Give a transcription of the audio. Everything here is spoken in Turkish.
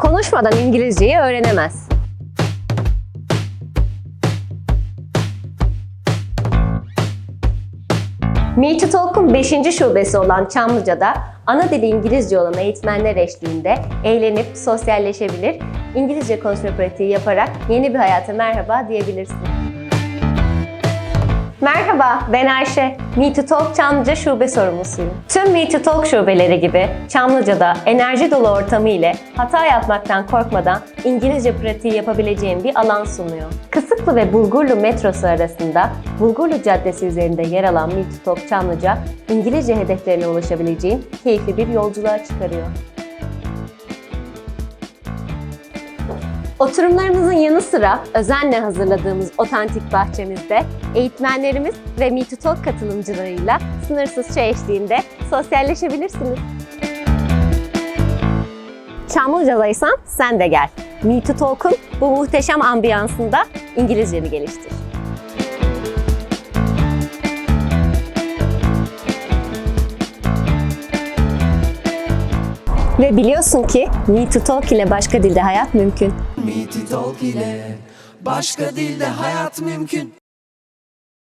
konuşmadan İngilizceyi öğrenemez. Meet Talk'un 5. şubesi olan Çamlıca'da ana dili İngilizce olan eğitmenler eşliğinde eğlenip sosyalleşebilir, İngilizce konuşma pratiği yaparak yeni bir hayata merhaba diyebilirsin. Merhaba, ben Ayşe. Meet to Talk Çamlıca Şube sorumlusuyum. Tüm Meet to Talk şubeleri gibi Çamlıca'da enerji dolu ortamı ile hata yapmaktan korkmadan İngilizce pratiği yapabileceğim bir alan sunuyor. Kısıklı ve Bulgurlu metrosu arasında Bulgurlu Caddesi üzerinde yer alan Meet to Talk Çamlıca, İngilizce hedeflerine ulaşabileceğin keyifli bir yolculuğa çıkarıyor. Oturumlarımızın yanı sıra özenle hazırladığımız otantik bahçemizde eğitmenlerimiz ve to Talk katılımcılarıyla sınırsız çay eşliğinde sosyalleşebilirsiniz. Çamlıca'daysan sen de gel. To Talk'un bu muhteşem ambiyansında İngilizceni geliştir. Ve biliyorsun ki Meet to Talk ile başka dilde hayat mümkün. Meet Talk ile başka dilde hayat mümkün.